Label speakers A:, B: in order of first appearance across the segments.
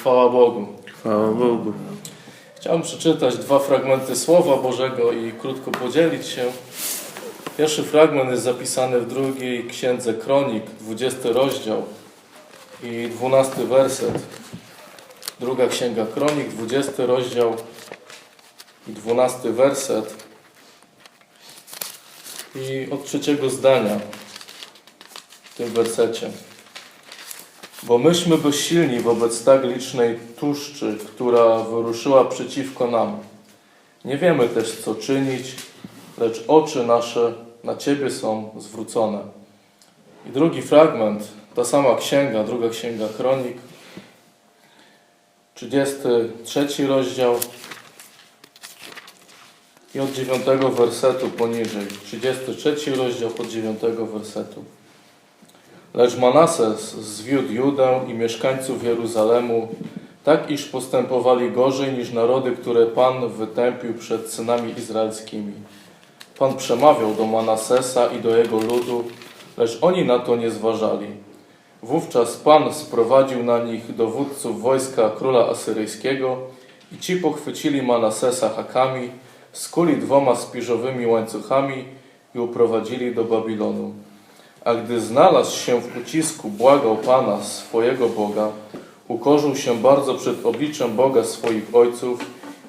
A: chwała Bogu.
B: Chwała Bogu.
A: Chciałbym przeczytać dwa fragmenty Słowa Bożego i krótko podzielić się. Pierwszy fragment jest zapisany w drugiej księdze Kronik, 20 rozdział i 12 werset. Druga księga Kronik, 20 rozdział i 12 werset. I od trzeciego zdania w tym wersecie. Bo myśmy bezsilni wobec tak licznej tłuszczy, która wyruszyła przeciwko nam. Nie wiemy też, co czynić, lecz oczy nasze na Ciebie są zwrócone. I drugi fragment, ta sama księga, druga księga Kronik, 33 rozdział i od 9 wersetu poniżej. 33 rozdział od 9 wersetu. Lecz Manases zwiódł Judę i mieszkańców Jeruzalemu, tak iż postępowali gorzej niż narody, które Pan wytępił przed synami izraelskimi. Pan przemawiał do Manasesa i do jego ludu, lecz oni na to nie zważali. Wówczas Pan sprowadził na nich dowódców wojska króla asyryjskiego i ci pochwycili Manasesa hakami, skuli dwoma spiżowymi łańcuchami i uprowadzili do Babilonu. A gdy znalazł się w ucisku, błagał Pana, swojego Boga, ukorzył się bardzo przed obliczem Boga swoich ojców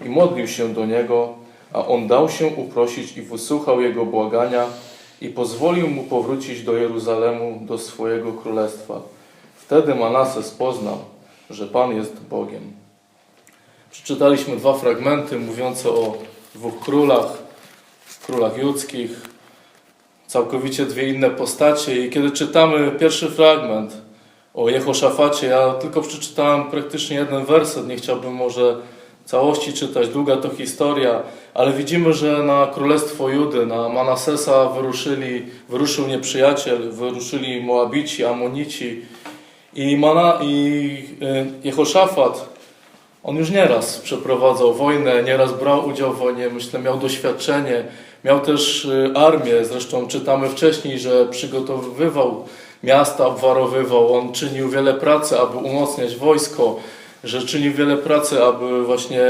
A: i modlił się do Niego, a On dał się uprosić i wysłuchał jego błagania i pozwolił mu powrócić do Jeruzalemu, do swojego królestwa. Wtedy Manases poznał, że Pan jest Bogiem. Przeczytaliśmy dwa fragmenty mówiące o dwóch królach, królach judzkich, całkowicie dwie inne postacie i kiedy czytamy pierwszy fragment o Jehoszafacie, ja tylko przeczytałem praktycznie jeden werset, nie chciałbym może całości czytać, długa to historia, ale widzimy, że na królestwo Judy, na Manasesa wyruszyli, wyruszył nieprzyjaciel, wyruszyli Moabici, Amonici i, Mana, i y, Jehoszafat, on już nieraz przeprowadzał wojnę, nieraz brał udział w wojnie, myślę, miał doświadczenie, miał też y, armię, zresztą czytamy wcześniej, że przygotowywał miasta, obwarowywał, on czynił wiele pracy, aby umocniać wojsko, że czynił wiele pracy, aby właśnie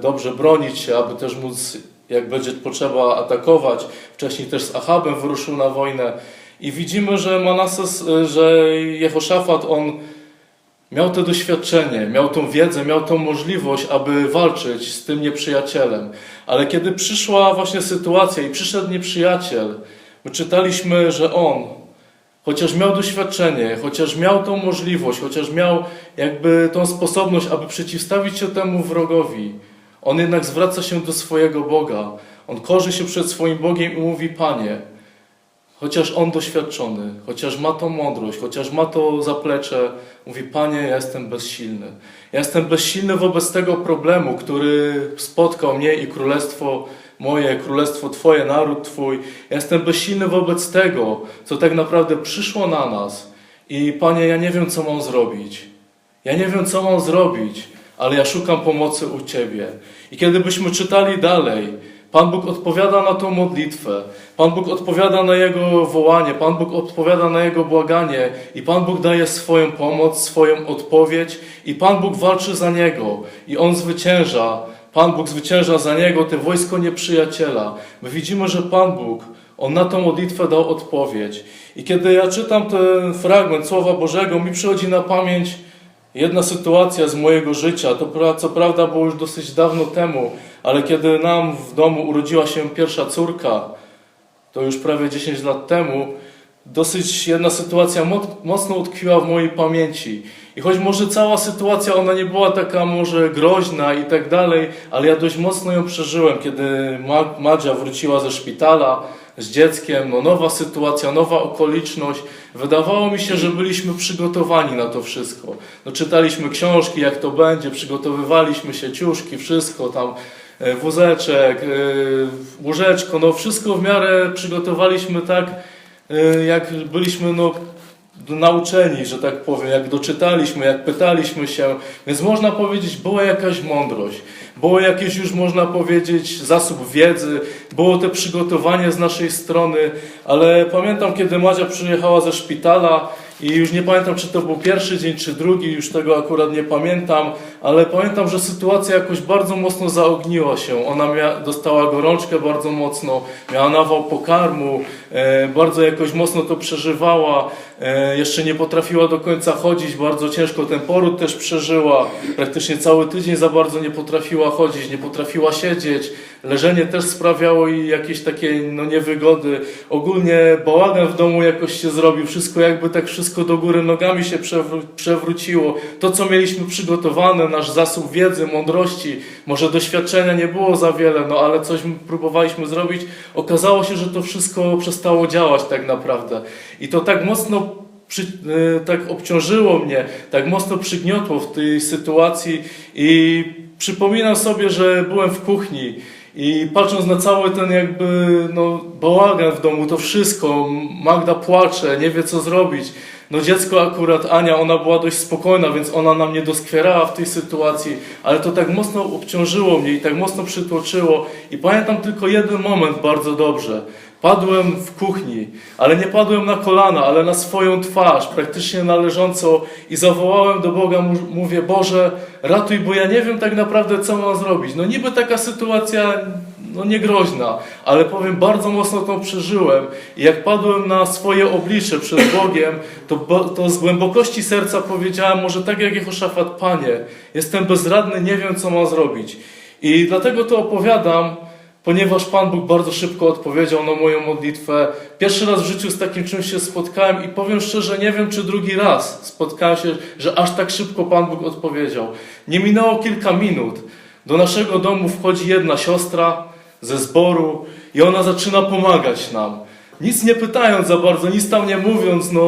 A: dobrze bronić się, aby też móc, jak będzie potrzeba, atakować. Wcześniej też z Achabem wyruszył na wojnę. I widzimy, że Manases, że Jehoszafat, on miał to doświadczenie, miał tą wiedzę, miał tą możliwość, aby walczyć z tym nieprzyjacielem. Ale kiedy przyszła właśnie sytuacja i przyszedł nieprzyjaciel, my czytaliśmy, że on, chociaż miał doświadczenie, chociaż miał tą możliwość, chociaż miał jakby tą sposobność, aby przeciwstawić się temu wrogowi, on jednak zwraca się do swojego Boga. On korzy się przed swoim Bogiem i mówi: Panie, chociaż on doświadczony, chociaż ma tą mądrość, chociaż ma to zaplecze, mówi: Panie, ja jestem bezsilny. Ja jestem bezsilny wobec tego problemu, który spotkał mnie i królestwo moje, królestwo Twoje, naród Twój. Ja jestem bezsilny wobec tego, co tak naprawdę przyszło na nas. I Panie, ja nie wiem, co mam zrobić. Ja nie wiem, co mam zrobić, ale ja szukam pomocy u Ciebie. I kiedy byśmy czytali dalej, Pan Bóg odpowiada na tą modlitwę. Pan Bóg odpowiada na jego wołanie, Pan Bóg odpowiada na jego błaganie i Pan Bóg daje swoją pomoc, swoją odpowiedź i Pan Bóg walczy za niego i on zwycięża. Pan Bóg zwycięża za niego te wojsko nieprzyjaciela. My widzimy, że Pan Bóg, on na tą modlitwę dał odpowiedź. I kiedy ja czytam ten fragment Słowa Bożego, mi przychodzi na pamięć Jedna sytuacja z mojego życia, to co prawda było już dosyć dawno temu, ale kiedy nam w domu urodziła się pierwsza córka, to już prawie 10 lat temu, dosyć jedna sytuacja mo- mocno utkwiła w mojej pamięci. I choć może cała sytuacja, ona nie była taka może groźna i tak dalej, ale ja dość mocno ją przeżyłem, kiedy Ma- Madzia wróciła ze szpitala z dzieckiem, no nowa sytuacja, nowa okoliczność. Wydawało mi się, że byliśmy przygotowani na to wszystko. No czytaliśmy książki, jak to będzie, przygotowywaliśmy się, ciuszki, wszystko tam, e, wózeczek, e, łóżeczko, no wszystko w miarę przygotowaliśmy tak, e, jak byliśmy no, nauczeni, że tak powiem, jak doczytaliśmy, jak pytaliśmy się, więc można powiedzieć, była jakaś mądrość, było jakieś już można powiedzieć zasób wiedzy, było to przygotowanie z naszej strony, ale pamiętam, kiedy Madzia przyjechała ze szpitala i już nie pamiętam, czy to był pierwszy dzień, czy drugi, już tego akurat nie pamiętam, ale pamiętam, że sytuacja jakoś bardzo mocno zaogniła się. Ona dostała gorączkę bardzo mocno, miała nawał pokarmu, e, bardzo jakoś mocno to przeżywała, e, jeszcze nie potrafiła do końca chodzić, bardzo ciężko ten poród też przeżyła, praktycznie cały tydzień za bardzo nie potrafiła chodzić, nie potrafiła siedzieć, leżenie też sprawiało jej jakieś takie no, niewygody, ogólnie bałagan w domu jakoś się zrobił, wszystko jakby tak wszystko do góry nogami się przewró- przewróciło, to co mieliśmy przygotowane, nasz zasób wiedzy, mądrości, może doświadczenia nie było za wiele, no ale coś próbowaliśmy zrobić, okazało się, że to wszystko przestało działać tak naprawdę. I to tak mocno przy, y, tak obciążyło mnie, tak mocno przygniotło w tej sytuacji. I przypominam sobie, że byłem w kuchni i patrząc na cały ten jakby no, bałagan w domu, to wszystko, Magda płacze, nie wie co zrobić. No dziecko akurat, Ania, ona była dość spokojna, więc ona nam nie doskwierała w tej sytuacji, ale to tak mocno obciążyło mnie i tak mocno przytłoczyło i pamiętam tylko jeden moment bardzo dobrze. Padłem w kuchni, ale nie padłem na kolana, ale na swoją twarz, praktycznie na leżąco i zawołałem do Boga, mówię, Boże, ratuj, bo ja nie wiem tak naprawdę, co mam zrobić. No niby taka sytuacja, no niegroźna, ale powiem, bardzo mocno to przeżyłem i jak padłem na swoje oblicze przed Bogiem, to, to z głębokości serca powiedziałem, może tak jak Jehoszafat, Panie, jestem bezradny, nie wiem, co mam zrobić. I dlatego to opowiadam, ponieważ Pan Bóg bardzo szybko odpowiedział na moją modlitwę. Pierwszy raz w życiu z takim czymś się spotkałem i powiem szczerze, nie wiem czy drugi raz spotkałem się, że aż tak szybko Pan Bóg odpowiedział. Nie minęło kilka minut. Do naszego domu wchodzi jedna siostra ze zboru i ona zaczyna pomagać nam. Nic nie pytając za bardzo, nic tam nie mówiąc, no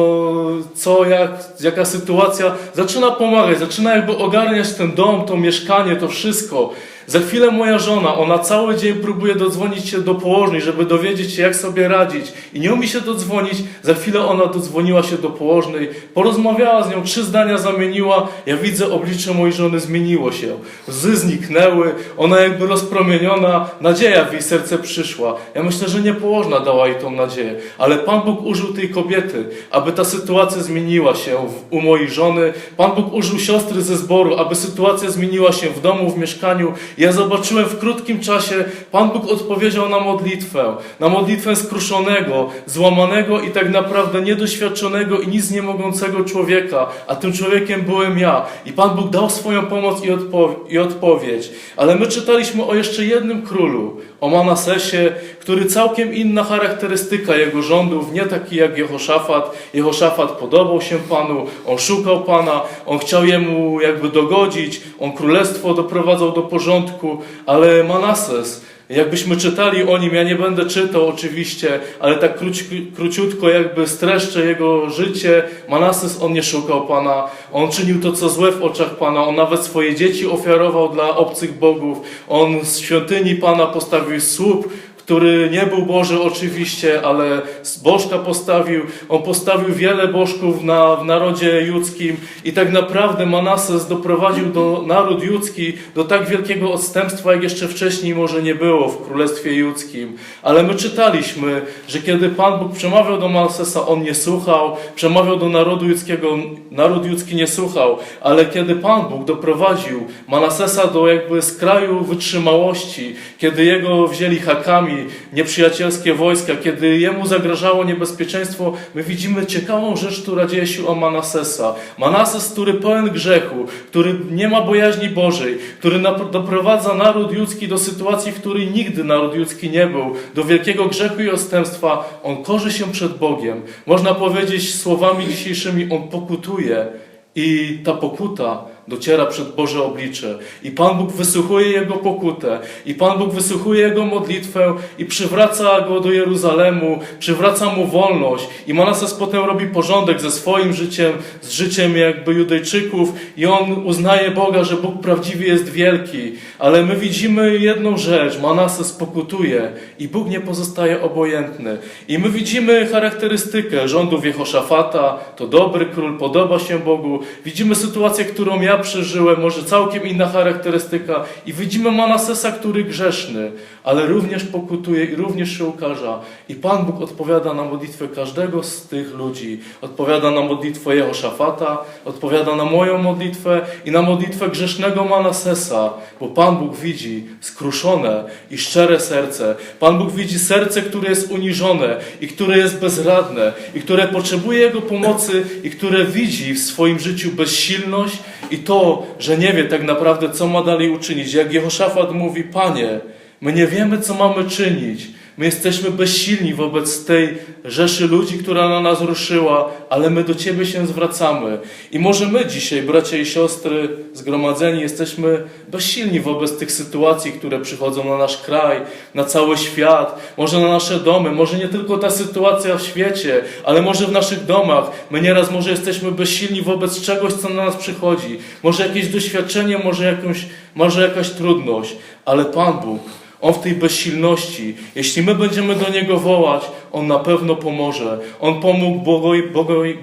A: co, jak, jaka sytuacja, zaczyna pomagać, zaczyna jakby ogarniać ten dom, to mieszkanie, to wszystko. Za chwilę moja żona, ona cały dzień próbuje dodzwonić się do położnej, żeby dowiedzieć się, jak sobie radzić i nie umie się dodzwonić. Za chwilę ona dodzwoniła się do położnej, porozmawiała z nią, trzy zdania zamieniła. Ja widzę, oblicze mojej żony zmieniło się. Łzy zniknęły, ona jakby rozpromieniona, nadzieja w jej serce przyszła. Ja myślę, że nie położna dała jej tą nadzieję, ale Pan Bóg użył tej kobiety, aby ta sytuacja zmieniła się u mojej żony. Pan Bóg użył siostry ze zboru, aby sytuacja zmieniła się w domu, w mieszkaniu. Ja zobaczyłem w krótkim czasie, Pan Bóg odpowiedział na modlitwę, na modlitwę skruszonego, złamanego i tak naprawdę niedoświadczonego i nic nie mogącego człowieka, a tym człowiekiem byłem ja. I Pan Bóg dał swoją pomoc i, odpo- i odpowiedź. Ale my czytaliśmy o jeszcze jednym królu, o Manasesie, który całkiem inna charakterystyka jego rządów, nie taki jak Jehoszafat. Jehoszafat podobał się Panu, on szukał Pana, on chciał jemu jakby dogodzić, on królestwo doprowadzał do porządku, ale Manases, Jakbyśmy czytali o nim, ja nie będę czytał oczywiście, ale tak króci, króciutko jakby streszczę jego życie. Manases, on nie szukał Pana, on czynił to, co złe w oczach Pana, on nawet swoje dzieci ofiarował dla obcych bogów, on z świątyni Pana postawił słup, który nie był Boży oczywiście, ale bożka postawił. On postawił wiele bożków na, w narodzie judzkim i tak naprawdę Manases doprowadził do naród judzki do tak wielkiego odstępstwa, jak jeszcze wcześniej może nie było w Królestwie Judzkim. Ale my czytaliśmy, że kiedy Pan Bóg przemawiał do Manasesa, on nie słuchał, przemawiał do narodu judzkiego, naród judzki nie słuchał, ale kiedy Pan Bóg doprowadził Manasesa do jakby skraju wytrzymałości, kiedy jego wzięli hakami, nieprzyjacielskie wojska, kiedy jemu zagrażało niebezpieczeństwo, my widzimy ciekawą rzecz, która dzieje się o Manasesa. Manases, który pełen grzechu, który nie ma bojaźni Bożej, który doprowadza naród judzki do sytuacji, w której nigdy naród judzki nie był, do wielkiego grzechu i odstępstwa, on korzy się przed Bogiem. Można powiedzieć słowami dzisiejszymi, on pokutuje i ta pokuta dociera przed Boże oblicze. I Pan Bóg wysłuchuje jego pokutę. I Pan Bóg wysłuchuje jego modlitwę i przywraca go do Jeruzalemu, przywraca mu wolność. I Manases potem robi porządek ze swoim życiem, z życiem jakby Judejczyków i on uznaje Boga, że Bóg prawdziwie jest wielki. Ale my widzimy jedną rzecz. Manases pokutuje i Bóg nie pozostaje obojętny. I my widzimy charakterystykę rządów Jehoszafata. To dobry król, podoba się Bogu. Widzimy sytuację, którą ja przeżyłem, może całkiem inna charakterystyka i widzimy Manasesa, który grzeszny, ale również pokutuje i również się ukarza. I Pan Bóg odpowiada na modlitwę każdego z tych ludzi. Odpowiada na modlitwę Jehoszafata, odpowiada na moją modlitwę i na modlitwę grzesznego Manasesa, bo Pan Bóg widzi skruszone i szczere serce. Pan Bóg widzi serce, które jest uniżone i które jest bezradne i które potrzebuje Jego pomocy i które widzi w swoim życiu bezsilność i to, że nie wie tak naprawdę, co ma dalej uczynić. Jak Jehoszafat mówi, Panie, my nie wiemy, co mamy czynić. My jesteśmy bezsilni wobec tej rzeszy ludzi, która na nas ruszyła, ale my do Ciebie się zwracamy. I może my dzisiaj, bracia i siostry, zgromadzeni, jesteśmy bezsilni wobec tych sytuacji, które przychodzą na nasz kraj, na cały świat, może na nasze domy, może nie tylko ta sytuacja w świecie, ale może w naszych domach. My nieraz może jesteśmy bezsilni wobec czegoś, co na nas przychodzi. Może jakieś doświadczenie, może, jakąś, może jakaś trudność, ale Pan Bóg, on w tej bezsilności, jeśli my będziemy do Niego wołać, On na pewno pomoże. On pomógł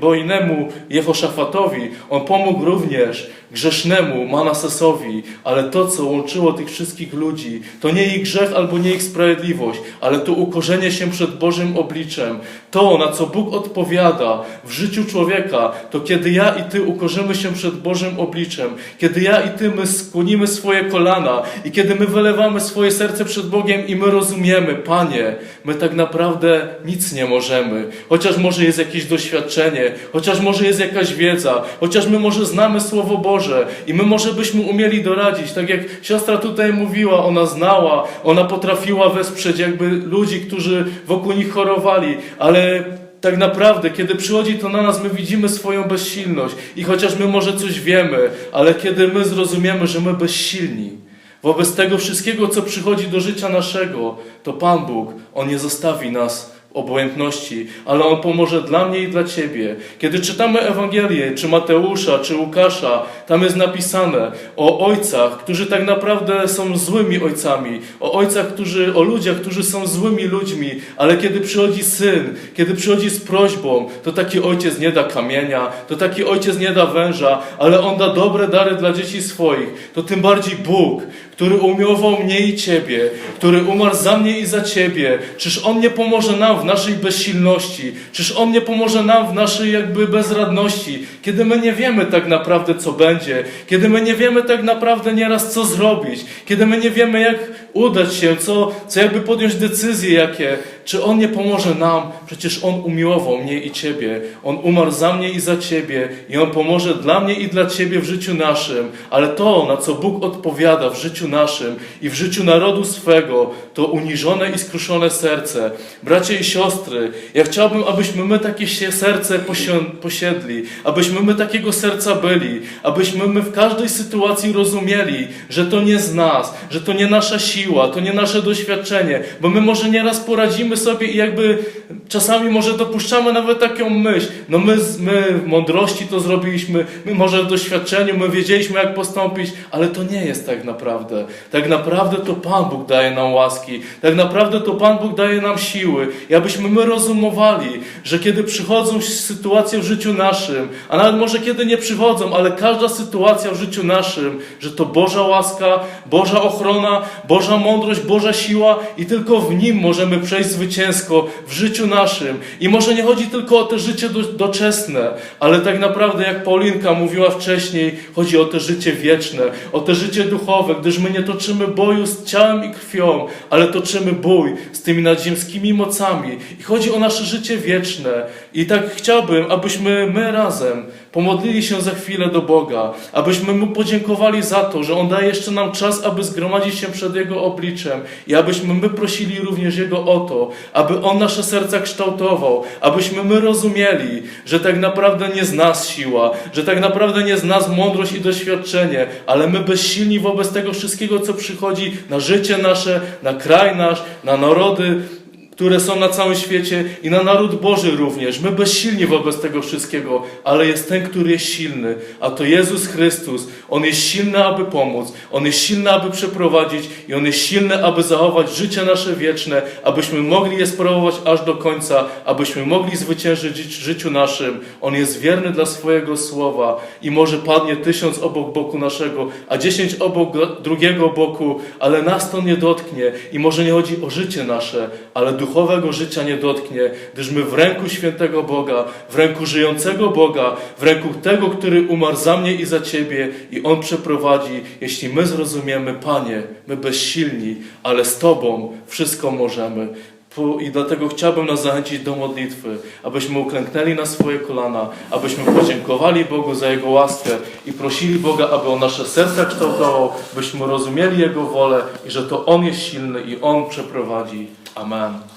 A: bojnemu Jehoszafatowi, On pomógł również grzesznemu Manasesowi, ale to, co łączyło tych wszystkich ludzi, to nie ich grzech albo nie ich sprawiedliwość, ale to ukorzenie się przed Bożym obliczem. To, na co Bóg odpowiada w życiu człowieka, to kiedy ja i Ty ukorzymy się przed Bożym obliczem, kiedy ja i Ty my skłonimy swoje kolana i kiedy my wylewamy swoje serce przed Bogiem i my rozumiemy, Panie, my tak naprawdę nic nie możemy. Chociaż może jest jakieś doświadczenie, chociaż może jest jakaś wiedza, chociaż my może znamy Słowo Boże i my może byśmy umieli doradzić, tak jak siostra tutaj mówiła, ona znała, ona potrafiła wesprzeć jakby ludzi, którzy wokół nich chorowali, ale tak naprawdę, kiedy przychodzi to na nas, my widzimy swoją bezsilność. I chociaż my może coś wiemy, ale kiedy my zrozumiemy, że my bezsilni, Wobec tego wszystkiego, co przychodzi do życia naszego, to Pan Bóg, On nie zostawi nas w obojętności, ale On pomoże dla mnie i dla Ciebie. Kiedy czytamy Ewangelię, czy Mateusza, czy Łukasza, tam jest napisane o ojcach, którzy tak naprawdę są złymi ojcami, o ojcach, którzy, o ludziach, którzy są złymi ludźmi, ale kiedy przychodzi syn, kiedy przychodzi z prośbą, to taki ojciec nie da kamienia, to taki ojciec nie da węża, ale On da dobre dary dla dzieci swoich. To tym bardziej Bóg, który umiłował mnie i Ciebie, który umarł za mnie i za Ciebie. Czyż On nie pomoże nam w naszej bezsilności? Czyż On nie pomoże nam w naszej jakby bezradności, kiedy my nie wiemy tak naprawdę, co będzie, kiedy my nie wiemy tak naprawdę nieraz, co zrobić, kiedy my nie wiemy, jak udać się, co, co jakby podjąć decyzje, jakie. Czy On nie pomoże nam? Przecież On umiłował mnie i Ciebie. On umarł za mnie i za Ciebie i On pomoże dla mnie i dla Ciebie w życiu naszym. Ale to, na co Bóg odpowiada w życiu naszym i w życiu narodu swego, to uniżone i skruszone serce. Bracia i siostry, ja chciałbym, abyśmy my takie serce posi- posiedli, abyśmy my takiego serca byli, abyśmy my w każdej sytuacji rozumieli, że to nie z nas, że to nie nasza siła, to nie nasze doświadczenie, bo my może nieraz poradzimy sobie i jakby czasami może dopuszczamy nawet taką myśl, no my, my w mądrości to zrobiliśmy, my może w doświadczeniu, my wiedzieliśmy jak postąpić, ale to nie jest tak naprawdę. Tak naprawdę to Pan Bóg daje nam łaski, tak naprawdę to Pan Bóg daje nam siły i abyśmy my rozumowali, że kiedy przychodzą sytuacje w życiu naszym, a nawet może kiedy nie przychodzą, ale każda sytuacja w życiu naszym, że to Boża łaska, Boża ochrona, Boża mądrość, Boża siła i tylko w Nim możemy przejść zwycięsko w życiu naszym. I może nie chodzi tylko o te życie do, doczesne, ale tak naprawdę, jak Paulinka mówiła wcześniej, chodzi o te życie wieczne, o te życie duchowe, gdyż my nie toczymy boju z ciałem i krwią, ale toczymy bój z tymi nadziemskimi mocami. I chodzi o nasze życie wieczne. I tak chciałbym, abyśmy my razem pomodlili się za chwilę do Boga, abyśmy Mu podziękowali za to, że On daje jeszcze nam czas, aby zgromadzić się przed Jego obliczem i abyśmy my prosili również Jego o to, aby On nasze serca kształtował, abyśmy my rozumieli, że tak naprawdę nie z nas siła, że tak naprawdę nie z nas mądrość i doświadczenie, ale my bezsilni wobec tego wszystkiego, co przychodzi na życie nasze, na kraj nasz, na narody, które są na całym świecie i na naród Boży również. My bezsilni wobec tego wszystkiego, ale jest ten, który jest silny, a to Jezus Chrystus. On jest silny, aby pomóc, On jest silny, aby przeprowadzić i On jest silny, aby zachować życie nasze wieczne, abyśmy mogli je sprawować aż do końca, abyśmy mogli zwyciężyć w życiu naszym. On jest wierny dla swojego słowa i może padnie tysiąc obok boku naszego, a dziesięć obok drugiego boku, ale nas to nie dotknie i może nie chodzi o życie nasze, ale duchowego życia nie dotknie, gdyż my w ręku świętego Boga, w ręku żyjącego Boga, w ręku tego, który umarł za mnie i za ciebie i On przeprowadzi, jeśli my zrozumiemy, Panie, my bezsilni, ale z Tobą wszystko możemy. I dlatego chciałbym nas zachęcić do modlitwy, abyśmy uklęknęli na swoje kolana, abyśmy podziękowali Bogu za Jego łaskę i prosili Boga, aby On nasze serca kształtował, byśmy rozumieli Jego wolę i że to On jest silny i On przeprowadzi. Amen.